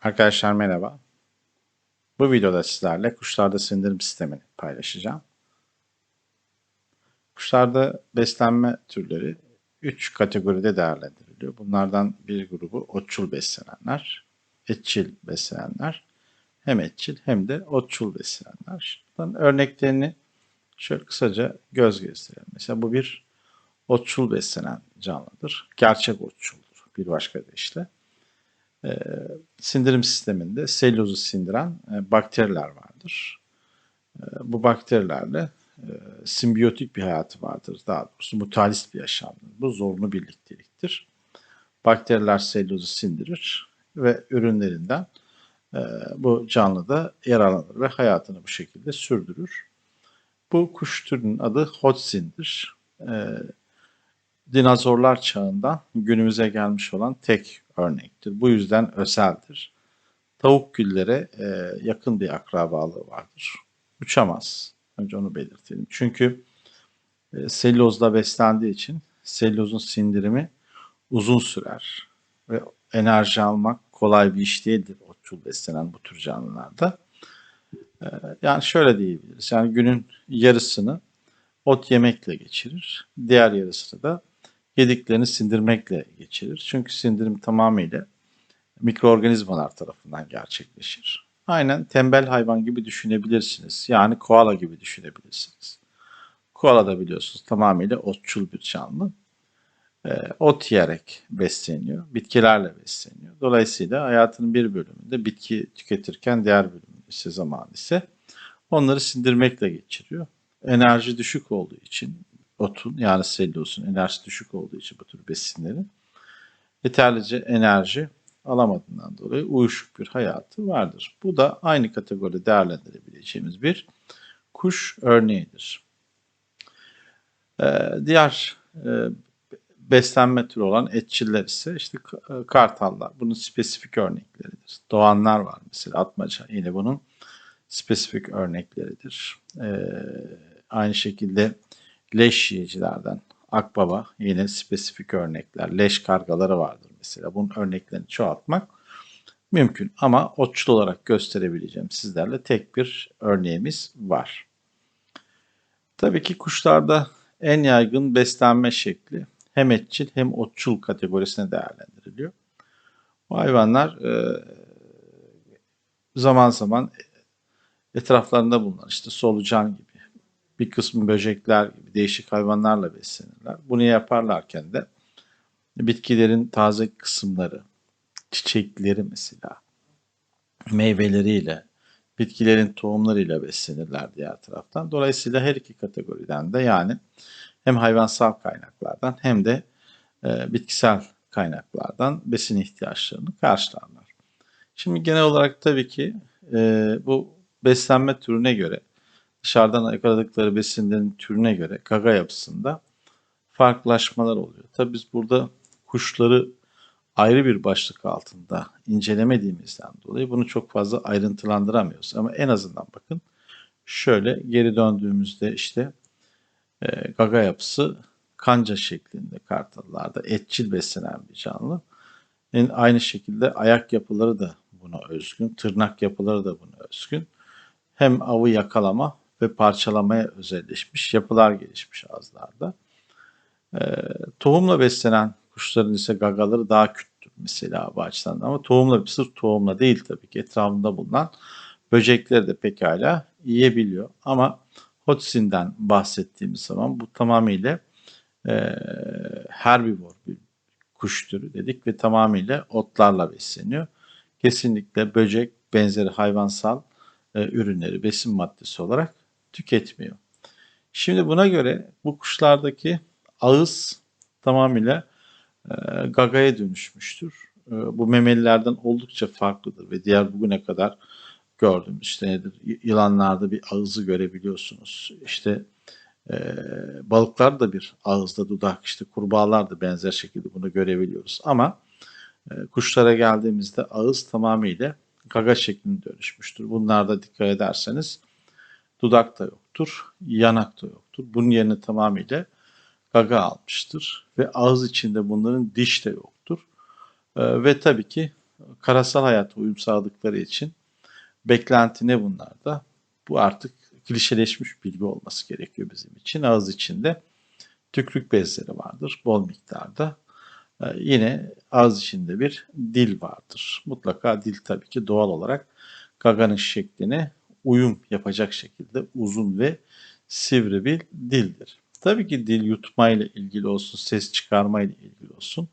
Arkadaşlar merhaba. Bu videoda sizlerle kuşlarda sindirim sistemini paylaşacağım. Kuşlarda beslenme türleri 3 kategoride değerlendiriliyor. Bunlardan bir grubu otçul beslenenler, etçil beslenenler, hem etçil hem de otçul beslenenler. Bunların örneklerini şöyle kısaca göz gezdirelim. Mesela bu bir otçul beslenen canlıdır. Gerçek otçuldur bir başka deyişle e, sindirim sisteminde selülozu sindiren e, bakteriler vardır. E, bu bakterilerle e, simbiyotik bir hayatı vardır. Daha doğrusu mutualist bir yaşamdır. Bu zorunlu birlikteliktir. Bakteriler selülozu sindirir ve ürünlerinden e, bu canlıda yararlanır ve hayatını bu şekilde sürdürür. Bu kuş türünün adı Hodgkin'dir. E, dinozorlar çağından günümüze gelmiş olan tek örnektir. Bu yüzden özeldir. Tavuk güllere e, yakın bir akrabalığı vardır. Uçamaz. Önce onu belirtelim. Çünkü e, selülozla beslendiği için selülozun sindirimi uzun sürer. Ve enerji almak kolay bir iş değildir otçul beslenen bu tür canlılarda. E, yani şöyle diyebiliriz. Yani günün yarısını ot yemekle geçirir. Diğer yarısını da yediklerini sindirmekle geçirir. Çünkü sindirim tamamıyla mikroorganizmalar tarafından gerçekleşir. Aynen tembel hayvan gibi düşünebilirsiniz. Yani koala gibi düşünebilirsiniz. Koala da biliyorsunuz tamamıyla otçul bir canlı. E, ot yiyerek besleniyor, bitkilerle besleniyor. Dolayısıyla hayatının bir bölümünde bitki tüketirken diğer bölümünde ise zaman ise onları sindirmekle geçiriyor. Enerji düşük olduğu için otun yani selülozun enerjisi düşük olduğu için bu tür besinlerin yeterlice enerji alamadığından dolayı uyuşuk bir hayatı vardır. Bu da aynı kategoride değerlendirebileceğimiz bir kuş örneğidir. Ee, diğer e, beslenme türü olan etçiller ise işte e, kartallar. Bunun spesifik örnekleridir. Doğanlar var mesela atmaca yine bunun spesifik örnekleridir. Ee, aynı şekilde leş yiyicilerden akbaba yine spesifik örnekler. Leş kargaları vardır mesela. Bunun örneklerini çoğaltmak mümkün ama otçul olarak gösterebileceğim sizlerle tek bir örneğimiz var. Tabii ki kuşlarda en yaygın beslenme şekli hem etçil hem otçul kategorisine değerlendiriliyor. Bu hayvanlar e, zaman zaman etraflarında bulunan işte solucan gibi bir kısmı böcekler gibi değişik hayvanlarla beslenirler. Bunu yaparlarken de bitkilerin taze kısımları, çiçekleri mesela, meyveleriyle, bitkilerin tohumlarıyla beslenirler diğer taraftan. Dolayısıyla her iki kategoriden de yani hem hayvansal kaynaklardan hem de e, bitkisel kaynaklardan besin ihtiyaçlarını karşılarlar. Şimdi genel olarak tabii ki e, bu beslenme türüne göre dışarıdan yakaladıkları besinlerin türüne göre gaga yapısında farklılaşmalar oluyor. Tabii biz burada kuşları ayrı bir başlık altında incelemediğimizden dolayı bunu çok fazla ayrıntılandıramıyoruz. Ama en azından bakın şöyle geri döndüğümüzde işte e, gaga yapısı kanca şeklinde kartallarda etçil beslenen bir canlı. En aynı şekilde ayak yapıları da buna özgün, tırnak yapıları da buna özgün. Hem avı yakalama ve parçalamaya özelleşmiş yapılar gelişmiş ağızlarda. E, tohumla beslenen kuşların ise gagaları daha küçüktür mesela bu açıdan ama tohumla sırf tohumla değil tabii ki etrafında bulunan böcekleri de pekala yiyebiliyor. Ama Hodgkin'den bahsettiğimiz zaman bu tamamıyla e, herbivor bir kuş türü dedik ve tamamıyla otlarla besleniyor. Kesinlikle böcek benzeri hayvansal e, ürünleri besin maddesi olarak tüketmiyor. Şimdi buna göre bu kuşlardaki ağız tamamıyla e, gagaya dönüşmüştür. E, bu memelilerden oldukça farklıdır ve diğer bugüne kadar gördüğümüz işte nedir? Yılanlarda bir ağızı görebiliyorsunuz. İşte e, balıklar da bir ağızda dudak, işte kurbağalar da benzer şekilde bunu görebiliyoruz. Ama e, kuşlara geldiğimizde ağız tamamıyla gaga şeklinde dönüşmüştür. Bunlarda dikkat ederseniz dudak da yoktur, yanak da yoktur. Bunun yerine tamamıyla gaga almıştır ve ağız içinde bunların diş de yoktur. Ee, ve tabii ki karasal hayata uyum sağladıkları için beklenti ne bunlarda? Bu artık klişeleşmiş bilgi olması gerekiyor bizim için. Ağız içinde tükrük bezleri vardır bol miktarda. Ee, yine ağız içinde bir dil vardır. Mutlaka dil tabii ki doğal olarak gaganın şekline uyum yapacak şekilde uzun ve sivri bir dildir. Tabii ki dil yutmayla ilgili olsun, ses çıkarmayla ilgili olsun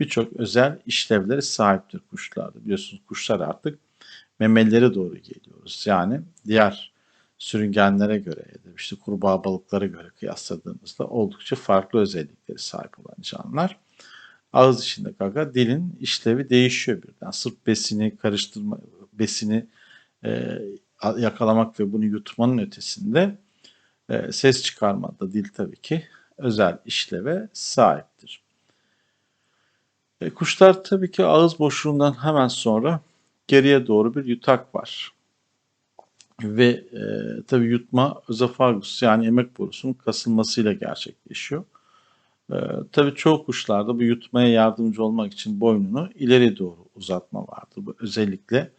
birçok özel işlevleri sahiptir kuşlarda. Biliyorsunuz kuşlar artık memelilere doğru geliyoruz. Yani diğer sürüngenlere göre ya da işte kurbağa balıklara göre kıyasladığımızda oldukça farklı özellikleri sahip olan canlılar. Ağız içinde gaga dilin işlevi değişiyor birden. Sırf besini karıştırma, besini e, yakalamak ve bunu yutmanın ötesinde e, ses çıkarmada dil tabii ki özel işleve sahiptir. E, kuşlar tabii ki ağız boşluğundan hemen sonra geriye doğru bir yutak var. Ve e, tabii yutma özofagus yani emek borusunun kasılmasıyla gerçekleşiyor. E, tabii çoğu kuşlarda bu yutmaya yardımcı olmak için boynunu ileri doğru uzatma vardır. Bu özellikle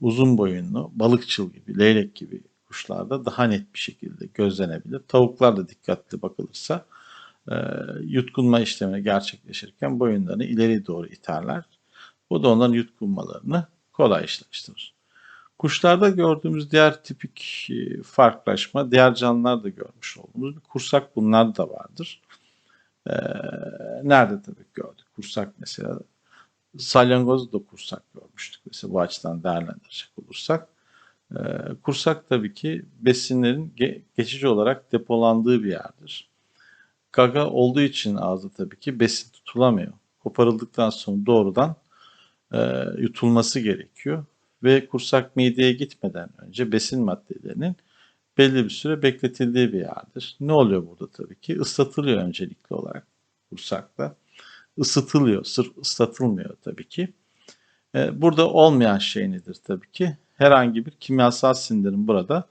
uzun boyunlu balıkçıl gibi, leylek gibi kuşlarda daha net bir şekilde gözlenebilir. Tavuklar dikkatli bakılırsa e, yutkunma işlemi gerçekleşirken boyunlarını ileri doğru iterler. Bu da onların yutkunmalarını kolaylaştırır. Kuşlarda gördüğümüz diğer tipik e, farklılaşma, diğer canlılarda görmüş olduğumuz bir kursak bunlar da vardır. Ee, nerede tabii gördük? Kursak mesela salyangoz da kursak görmüştük mesela bu açıdan değerlendirecek olursak. Ee, kursak tabii ki besinlerin ge- geçici olarak depolandığı bir yerdir. Gaga olduğu için ağızda tabii ki besin tutulamıyor. Koparıldıktan sonra doğrudan e, yutulması gerekiyor. Ve kursak mideye gitmeden önce besin maddelerinin belli bir süre bekletildiği bir yerdir. Ne oluyor burada tabii ki? Islatılıyor öncelikli olarak kursakta. Isıtılıyor, sırf ıslatılmıyor tabii ki. E, burada olmayan şey nedir tabii ki? Herhangi bir kimyasal sindirim burada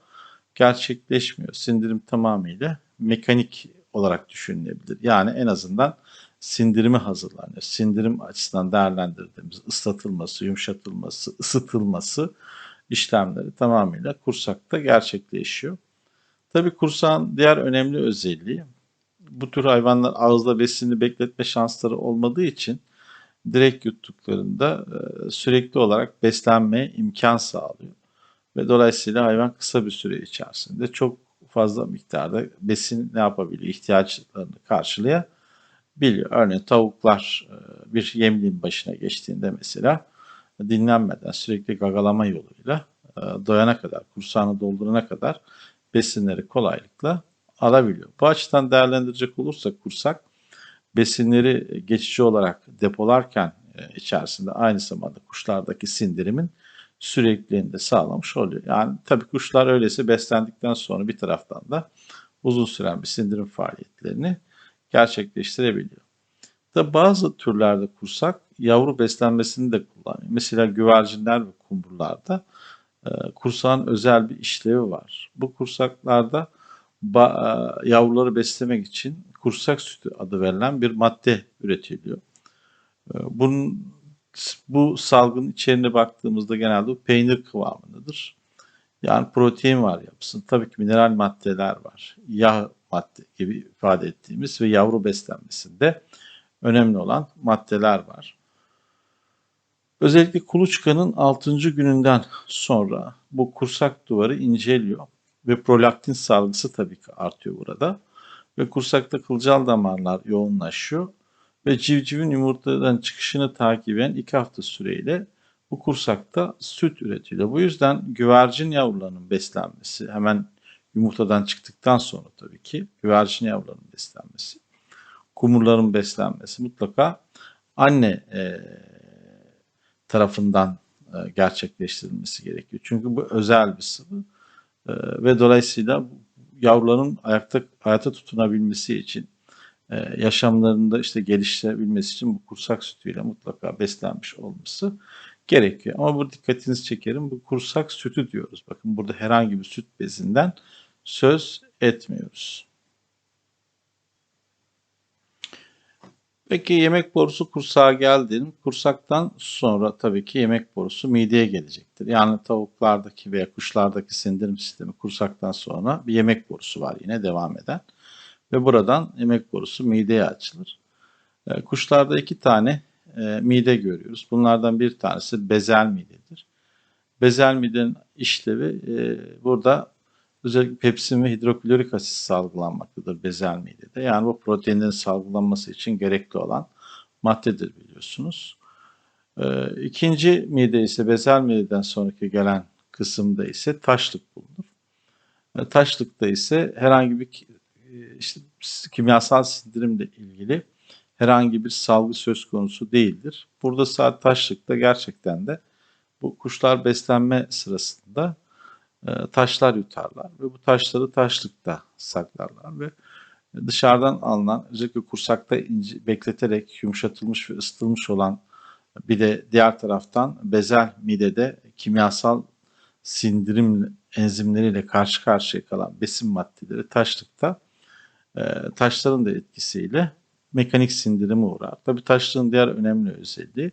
gerçekleşmiyor. Sindirim tamamıyla mekanik olarak düşünülebilir. Yani en azından sindirimi hazırlanıyor. Sindirim açısından değerlendirdiğimiz ıslatılması, yumuşatılması, ısıtılması işlemleri tamamıyla kursakta gerçekleşiyor. Tabii kursağın diğer önemli özelliği bu tür hayvanlar ağızda besini bekletme şansları olmadığı için direkt yuttuklarında e, sürekli olarak beslenmeye imkan sağlıyor. Ve dolayısıyla hayvan kısa bir süre içerisinde çok fazla miktarda besin ne yapabiliyor? ihtiyaçlarını karşılayabiliyor. Örneğin tavuklar e, bir yemliğin başına geçtiğinde mesela dinlenmeden sürekli gagalama yoluyla e, doyana kadar, kursağını doldurana kadar besinleri kolaylıkla alabiliyor. Bu açıdan değerlendirecek olursak kursak besinleri geçici olarak depolarken e, içerisinde aynı zamanda kuşlardaki sindirimin sürekliliğini de sağlamış oluyor. Yani tabii kuşlar öyleyse beslendikten sonra bir taraftan da uzun süren bir sindirim faaliyetlerini gerçekleştirebiliyor. Da bazı türlerde kursak yavru beslenmesini de kullanıyor. Mesela güvercinler ve kumburlarda e, kursağın özel bir işlevi var. Bu kursaklarda yavruları beslemek için kursak sütü adı verilen bir madde üretiliyor. E, bunun bu salgın içeriğine baktığımızda genelde peynir kıvamındadır. Yani protein var yapısında. Tabii ki mineral maddeler var. Yağ madde gibi ifade ettiğimiz ve yavru beslenmesinde önemli olan maddeler var. Özellikle kuluçkanın 6. gününden sonra bu kursak duvarı inceliyor ve prolaktin salgısı tabii ki artıyor burada. Ve kursakta kılcal damarlar yoğunlaşıyor ve civcivin yumurtadan çıkışını takiben iki hafta süreyle bu kursakta süt üretiliyor. Bu yüzden güvercin yavrularının beslenmesi hemen yumurtadan çıktıktan sonra tabii ki güvercin yavrularının beslenmesi, kumurların beslenmesi mutlaka anne e, tarafından e, gerçekleştirilmesi gerekiyor. Çünkü bu özel bir sıvı e, ve dolayısıyla yavruların ayakta hayata tutunabilmesi için e, yaşamlarında işte geliştirebilmesi için bu kursak sütüyle mutlaka beslenmiş olması gerekiyor. Ama bu dikkatinizi çekerim. Bu kursak sütü diyoruz. Bakın burada herhangi bir süt bezinden söz etmiyoruz. Peki yemek borusu kursağa geldi. Kursaktan sonra tabii ki yemek borusu mideye gelecektir. Yani tavuklardaki veya kuşlardaki sindirim sistemi kursaktan sonra bir yemek borusu var yine devam eden. Ve buradan yemek borusu mideye açılır. E, Kuşlarda iki tane e, mide görüyoruz. Bunlardan bir tanesi bezel midedir. Bezel midenin işlevi e, burada özellikle pepsin ve hidroklorik asit salgılanmaktadır bezel midede. Yani bu proteinlerin salgılanması için gerekli olan maddedir biliyorsunuz. E, İkinci mide ise bezel mideden sonraki gelen kısımda ise taşlık bulunur. E, Taşlıkta ise herhangi bir e, işte kimyasal sindirimle ilgili herhangi bir salgı söz konusu değildir. Burada saat taşlıkta gerçekten de bu kuşlar beslenme sırasında taşlar yutarlar ve bu taşları taşlıkta saklarlar ve dışarıdan alınan özellikle kursakta ince, bekleterek yumuşatılmış ve ısıtılmış olan bir de diğer taraftan bezel midede kimyasal sindirim enzimleriyle karşı karşıya kalan besin maddeleri taşlıkta e, taşların da etkisiyle mekanik sindirime uğrar. Tabii taşlığın diğer önemli özelliği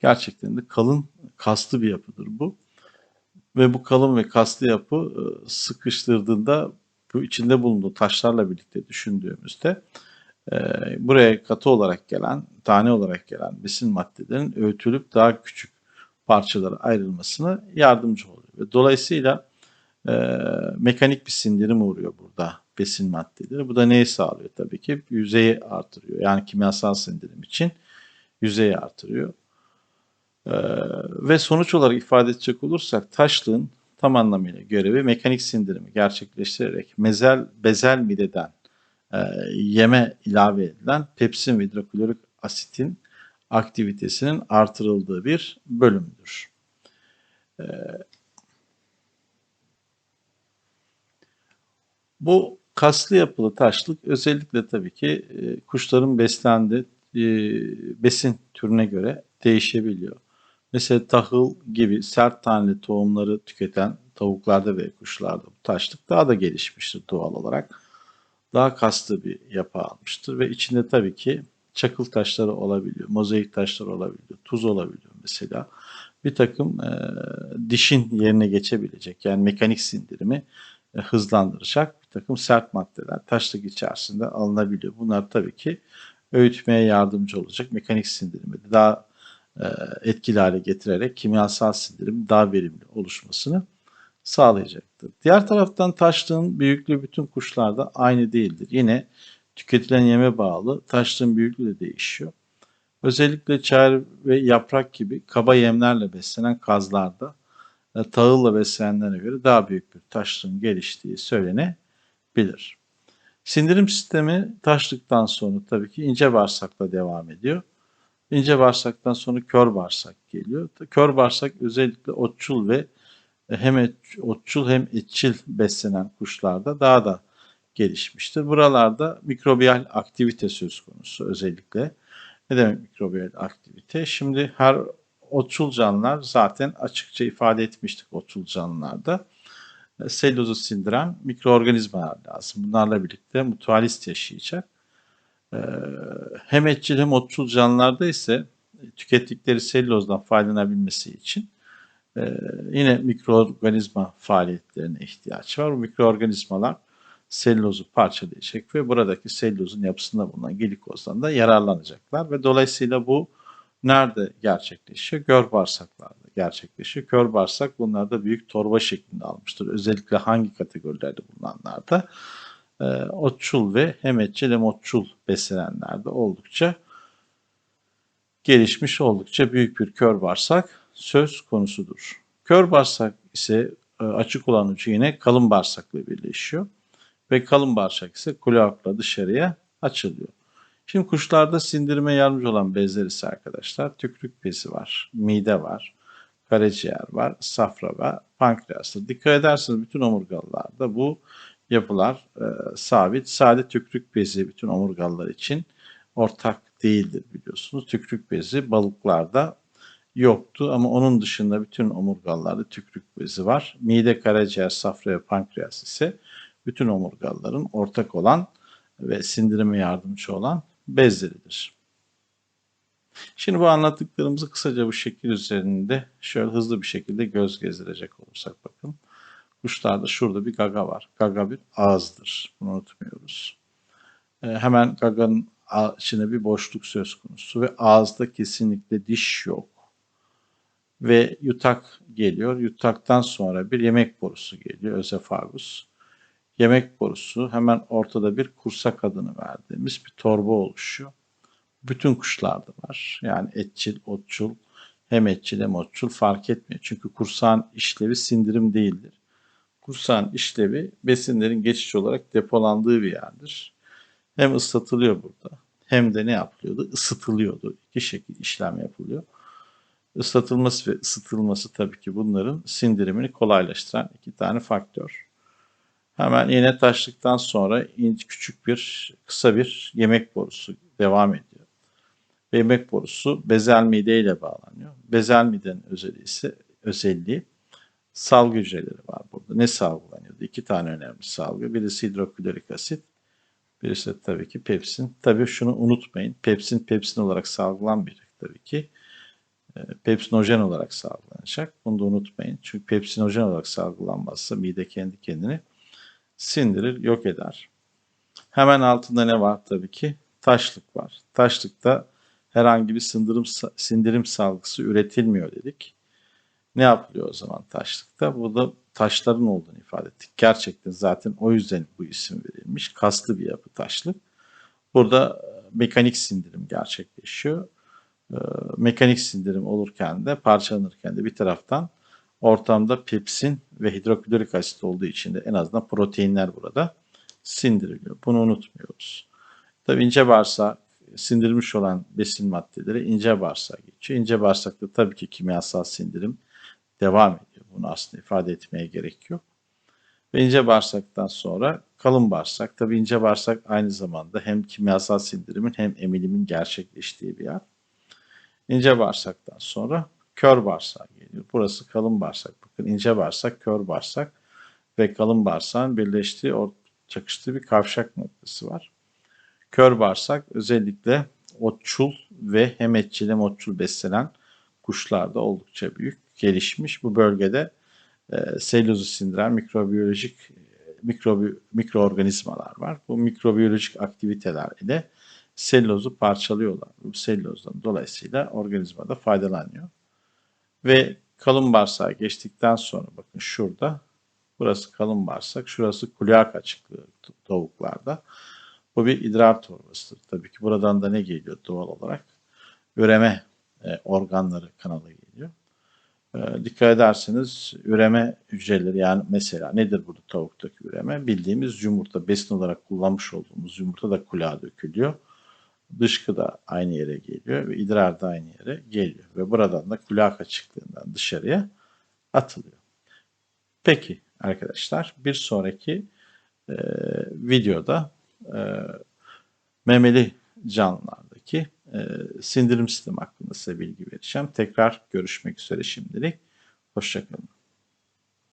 gerçekten de kalın kaslı bir yapıdır bu. Ve bu kalın ve kaslı yapı e, sıkıştırdığında bu içinde bulunduğu taşlarla birlikte düşündüğümüzde e, buraya katı olarak gelen, tane olarak gelen besin maddelerin öğütülüp daha küçük parçalara ayrılmasına yardımcı oluyor. Ve dolayısıyla e, mekanik bir sindirim uğruyor burada besin maddeleri. Bu da neyi sağlıyor tabii ki? Yüzeyi artırıyor. Yani kimyasal sindirim için yüzeyi artırıyor. Ee, ve sonuç olarak ifade edecek olursak taşlığın tam anlamıyla görevi mekanik sindirimi gerçekleştirerek mezel, bezel mideden e, yeme ilave edilen pepsin ve hidroklorik asitin aktivitesinin artırıldığı bir bölümdür. Ee, bu kaslı yapılı taşlık özellikle tabii ki e, kuşların beslendiği e, besin türüne göre değişebiliyor. Mesela tahıl gibi sert taneli tohumları tüketen tavuklarda ve kuşlarda bu taşlık daha da gelişmiştir doğal olarak. Daha kaslı bir yapı almıştır ve içinde tabii ki çakıl taşları olabiliyor, mozaik taşları olabiliyor, tuz olabiliyor mesela. Bir takım e, dişin yerine geçebilecek yani mekanik sindirimi e, hızlandıracak bir takım sert maddeler taşlık içerisinde alınabiliyor. Bunlar tabii ki öğütmeye yardımcı olacak mekanik sindirimi daha etkili hale getirerek kimyasal sindirim daha verimli oluşmasını sağlayacaktır. Diğer taraftan taşlığın büyüklüğü bütün kuşlarda aynı değildir. Yine tüketilen yeme bağlı taşlığın büyüklüğü de değişiyor. Özellikle çayır ve yaprak gibi kaba yemlerle beslenen kazlarda e, tahılla beslenenlere göre daha büyük bir taşlığın geliştiği söylenebilir. Sindirim sistemi taşlıktan sonra tabii ki ince bağırsakla devam ediyor. İnce bağırsaktan sonra kör bağırsak geliyor. Kör bağırsak özellikle otçul ve hem otçul hem etçil beslenen kuşlarda daha da gelişmiştir. Buralarda mikrobiyal aktivite söz konusu özellikle. Ne demek mikrobiyal aktivite? Şimdi her otçul canlılar zaten açıkça ifade etmiştik otçul canlılarda. E, Selülozu sindiren mikroorganizmalar lazım. Bunlarla birlikte mutualist yaşayacak. Ee, hem etçil hem otçul canlılarda ise tükettikleri selülozdan faydalanabilmesi için e, yine mikroorganizma faaliyetlerine ihtiyaç var. Bu mikroorganizmalar selülozu parçalayacak ve buradaki selülozun yapısında bulunan glikozdan da yararlanacaklar ve dolayısıyla bu nerede gerçekleşiyor? Gör bağırsaklarda gerçekleşiyor. Kör bağırsak bunlarda büyük torba şeklinde almıştır. Özellikle hangi kategorilerde bulunanlarda? E, otçul ve hem etçil hem otçul beslenenlerde oldukça gelişmiş oldukça büyük bir kör bağırsak söz konusudur. Kör bağırsak ise e, açık olan ucu yine kalın bağırsakla birleşiyor ve kalın bağırsak ise kloakla dışarıya açılıyor. Şimdi kuşlarda sindirime yardımcı olan bezler ise arkadaşlar tükrük bezi var, mide var, karaciğer var, safra ve pankreastır. Dikkat ederseniz bütün omurgalılarda bu yapılar e, sabit. Sade tükrük bezi bütün omurgalılar için ortak değildir biliyorsunuz. Tükrük bezi balıklarda yoktu ama onun dışında bütün omurgalılarda tükrük bezi var. Mide, karaciğer, safra ve pankreas ise bütün omurgalıların ortak olan ve sindirime yardımcı olan bezleridir. Şimdi bu anlattıklarımızı kısaca bu şekil üzerinde şöyle hızlı bir şekilde göz gezdirecek olursak bakın. Kuşlarda şurada bir gaga var. Gaga bir ağızdır. Bunu unutmuyoruz. Ee, hemen gaganın içinde bir boşluk söz konusu ve ağızda kesinlikle diş yok. Ve yutak geliyor. Yutaktan sonra bir yemek borusu geliyor. Özefagus. Yemek borusu hemen ortada bir kursak adını verdiğimiz bir torba oluşuyor. Bütün kuşlarda var. Yani etçil, otçul, hem etçil hem otçul fark etmiyor. Çünkü kursağın işlevi sindirim değildir. Kursağın işlevi besinlerin geçici olarak depolandığı bir yerdir. Hem ıslatılıyor burada hem de ne yapılıyordu? Isıtılıyordu. İki şekilde işlem yapılıyor. Islatılması ve ısıtılması tabii ki bunların sindirimini kolaylaştıran iki tane faktör. Hemen iğne taştıktan sonra küçük bir kısa bir yemek borusu devam ediyor. Yemek borusu bezel mide ile bağlanıyor. Bezel midenin özelliği ise özelliği salgı hücreleri var burada. Ne salgılanıyordu? İki tane önemli salgı. Birisi hidroklorik asit, birisi de tabii ki pepsin. Tabii şunu unutmayın. Pepsin pepsin olarak salgılanmayacak tabii ki. E, Pepsinojen olarak salgılanacak. Bunu da unutmayın. Çünkü pepsinojen olarak salgılanmazsa mide kendi kendini sindirir, yok eder. Hemen altında ne var tabii ki? Taşlık var. Taşlıkta herhangi bir sindirim, sindirim salgısı üretilmiyor dedik. Ne yapılıyor o zaman taşlıkta? Burada taşların olduğunu ifade ettik. Gerçekten zaten o yüzden bu isim verilmiş. Kaslı bir yapı taşlık. Burada e, mekanik sindirim gerçekleşiyor. E, Mekanik sindirim olurken de parçalanırken de bir taraftan ortamda pepsin ve hidroklorik asit olduğu için de en azından proteinler burada sindiriliyor. Bunu unutmuyoruz. Tabii ince bağırsak sindirilmiş olan besin maddeleri ince bağırsağa geçiyor. İnce bağırsakta tabii ki kimyasal sindirim devam ediyor. Bunu aslında ifade etmeye gerek yok. Ve ince bağırsaktan sonra kalın bağırsak. Tabii ince bağırsak aynı zamanda hem kimyasal sindirimin hem emilimin gerçekleştiği bir yer. İnce bağırsaktan sonra kör bağırsağa geliyor. Burası kalın bağırsak. Bakın ince bağırsak, kör bağırsak ve kalın bağırsağın birleştiği, çakıştığı bir kavşak noktası var. Kör bağırsak özellikle otçul ve hem etçil hem otçul beslenen kuşlarda oldukça büyük gelişmiş. Bu bölgede e, sindiren mikrobiyolojik mikrobi, mikroorganizmalar var. Bu mikrobiyolojik aktiviteler ile selülozu parçalıyorlar. Bu selülozdan dolayısıyla organizmada faydalanıyor. Ve kalın bağırsağa geçtikten sonra bakın şurada burası kalın bağırsak, şurası kulak açıklığı tavuklarda. Bu bir idrar torbasıdır. Tabii ki buradan da ne geliyor doğal olarak? Üreme e, organları kanalı. E, dikkat ederseniz üreme hücreleri yani mesela nedir burada tavuktaki üreme? Bildiğimiz yumurta besin olarak kullanmış olduğumuz yumurta da kulağa dökülüyor. Dışkı da aynı yere geliyor ve idrar da aynı yere geliyor. Ve buradan da kulak açıklığından dışarıya atılıyor. Peki arkadaşlar bir sonraki e, videoda e, memeli canlılardaki e, sindirim sistemi hakkında size bilgi vereceğim. Tekrar görüşmek üzere şimdilik. Hoşçakalın.